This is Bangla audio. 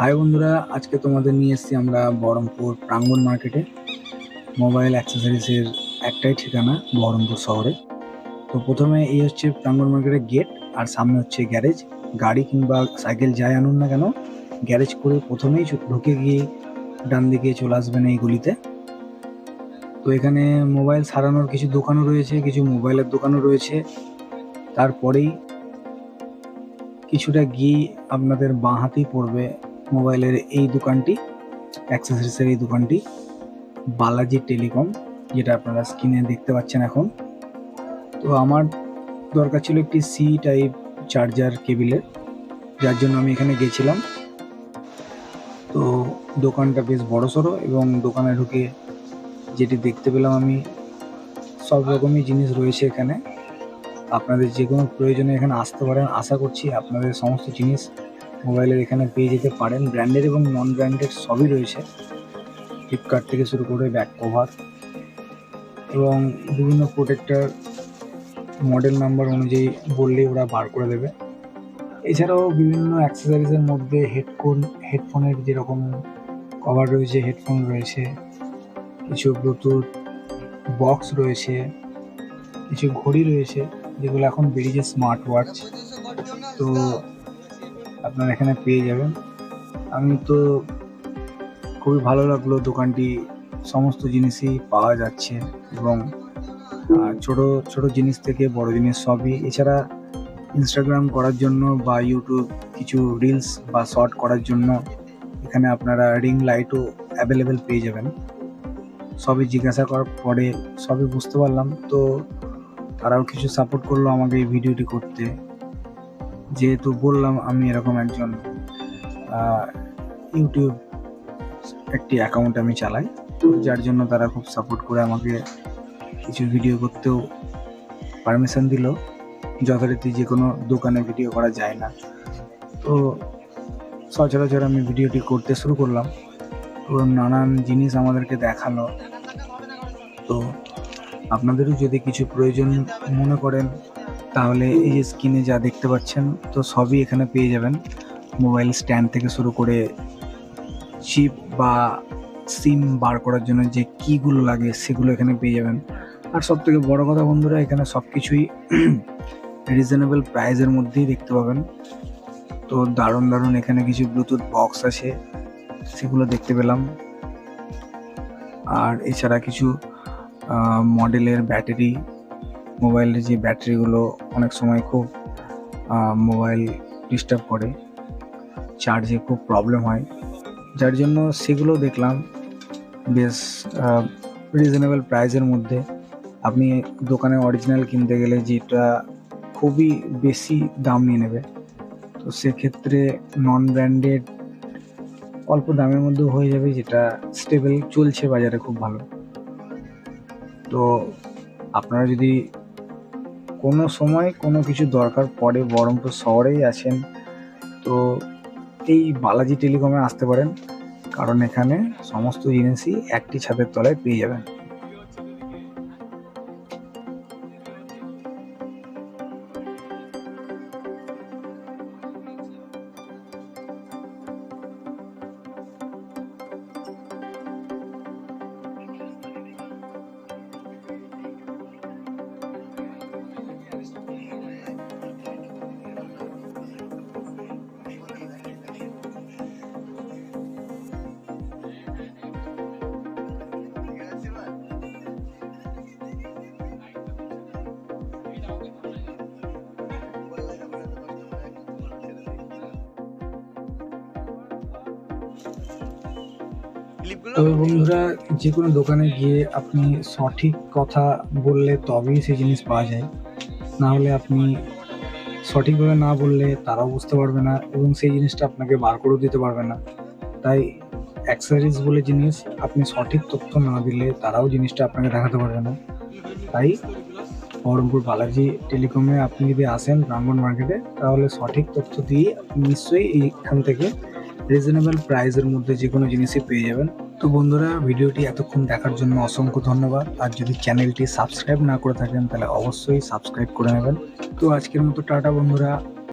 হাই বন্ধুরা, আজকে তোমাদের নিয়ে এসেছি আমরা বহরমপুর প্রাঙ্গণ মার্কেটে মোবাইল অ্যাক্সেসরিজের একটাই ঠিকানা বহরমপুর শহরে। তো প্রথমে এই হচ্ছে প্রাঙ্গণ মার্কেটের গেট আর সামনে হচ্ছে গ্যারেজ গাড়ি কিংবা সাইকেল যাই আনুন না কেন গ্যারেজ করে প্রথমেই ঢুকে গিয়ে ডান দিকে চলে আসবেন এই গলিতে। তো এখানে মোবাইল সারানোর কিছু দোকানও রয়েছে, কিছু মোবাইলের দোকানও রয়েছে। তারপরেই কিছুটা গিয়ে আপনাদের বাঁ হাতেই পড়বে। মোবাইলের এই দোকানটি অ্যাক্সেসরিজের এই দোকানটি, বালাজি টেলিকম, যেটা আপনারা স্ক্রিনে দেখতে পাচ্ছেন এখন। তো আমার দরকার ছিল একটি সি টাইপ চার্জার কেবিলের যার জন্য আমি এখানে গেছিলাম। তো দোকানটা বেশ বড় সড়ো এবং দোকানে ঢুকে যেটি দেখতে পেলাম আমি, সব রকমই জিনিস রয়েছে এখানে। আপনাদের যে কোনো প্রয়োজনে এখানে আসতে পারেন। আশা করছি আপনাদের সমস্ত জিনিস মোবাইলের এখানে পেয়ে যেতে পারেন। ব্র্যান্ডেড এবং নন ব্র্যান্ডেড সবই রয়েছে। ফ্লিপকার্ট থেকে শুরু করে ব্যাক কভার এবং বিভিন্ন প্রোটেক্টার মডেল নাম্বার অনুযায়ী বললেই ওরা বার করে দেবে। এছাড়াও বিভিন্ন অ্যাক্সেসরিজের মধ্যে হেডফোন হেডফোনের যেরকম কভার রয়েছে হেডফোন রয়েছে, কিছু ব্লুটুথ বক্স রয়েছে, কিছু ঘড়ি রয়েছে, যেগুলো এখন বেরিয়েছে স্মার্ট ওয়াচ তো আপনারা এখানে পেয়ে যাবেন। আমি তো খুবই ভালো লাগল দোকানটি, সমস্ত জিনিসই পাওয়া যাচ্ছে এবং ছোট ছোট জিনিস থেকে বড় জিনিস সবই। এছাড়া ইনস্টাগ্রাম করার জন্য বা ইউটিউব কিছু রিলস বা শর্ট করার জন্য এখানে আপনারা রিং লাইটও অ্যাভেলেবেল পেয়ে যাবেন। সবই জিজ্ঞাসা করার পরে সবই বুঝতে পারলাম। তো তারাও কিছু সাপোর্ট করল আমাকে এই ভিডিওটি করতে। যেহেতু বললাম আমি এরকম একজন ইউটিউব একটি অ্যাকাউন্ট আমি চালাই, যার জন্য তারা খুব সাপোর্ট করে আমাকে কিছু ভিডিও করতেও পারমিশন দিল। যথারীতি যে কোনো দোকানে ভিডিও করা যায় না। তো সচরাচর আমি ভিডিওটি করতে শুরু করলাম। তো নানান জিনিস আমাদেরকে দেখাল। তো আপনাদেরও যদি কিছু প্রয়োজন মনে করেন তাহলে এই যে স্ক্রিনে যা দেখতে পাচ্ছেন, তো সবই এখানে পেয়ে যাবেন। মোবাইল স্ট্যান্ড থেকে শুরু করে চিপ বা সিম বার করার জন্য যে কিগুলো লাগে, সেগুলো এখানে পেয়ে যাবেন। আর সব থেকে বড়ো কথা বন্ধুরা, এখানে সব কিছুই রিজনেবল প্রাইসের মধ্যেই দেখতে পাবেন। তো দারুণ দারুণ এখানে কিছু ব্লুটুথ বক্স আছে, সেগুলো দেখতে পেলাম। আর এছাড়া কিছু মডেলের ব্যাটারি মোবাইলের যে ব্যাটারিগুলো অনেক সময় খুব মোবাইল ডিস্টার্ব করে চার্জে খুব প্রবলেম হয়। যার জন্য সেগুলো দেখলাম বেশ রিজনেবল প্রাইসের মধ্যে। আপনি দোকানে অরিজিনাল কিনতে গেলে যেটা খুবই বেশি দাম নিয়ে নেবে। তো সেক্ষেত্রে নন ব্র্যান্ডেড অল্প দামের মধ্যে হয়ে যাবে, যেটা স্টেবল চলছে বাজারে খুব ভালো। তো আপনারা যদি কোনো সময় কোনো কিছু দরকার পড়ে বহরমপুর শহরেই আছেন, তো এই বালাজি টেলিকমে আসতে পারেন, কারণ এখানে সমস্ত জিনিসই একটি ছাদের তলায় পেয়ে যাবেন। তবে বন্ধুরা যে কোনো দোকানে গিয়ে আপনি সঠিক কথা বললে তবেই সেই জিনিস পাওয়া যায়। না হলে আপনি সঠিকভাবে না বললে তারাও বুঝতে পারবে না এবং সেই জিনিসটা আপনাকে বার করেও দিতে পারবে না। তাই অ্যাক্সেসরিজ বলে জিনিস, আপনি সঠিক তথ্য না দিলে তারাও জিনিসটা আপনাকে দেখাতে পারবে না। তাই বহরমপুর বালাজি টেলিকমে আপনি যদি আসেন প্রাঙ্গন মার্কেটে, তাহলে সঠিক তথ্য দিয়ে নিশ্চয়ই এইখান থেকে রিজনেবল প্রাইসের মধ্যে যে কোনো জিনিসই পেয়ে যাবেন। তো বন্ধুরা, ভিডিওটি এতক্ষণ দেখার জন্য অসংখ্য ধন্যবাদ। আর যদি চ্যানেলটি সাবস্ক্রাইব না করে থাকেন, তাহলে অবশ্যই সাবস্ক্রাইব করে নেবেন। তো আজকের মতো টাটা বন্ধুরা।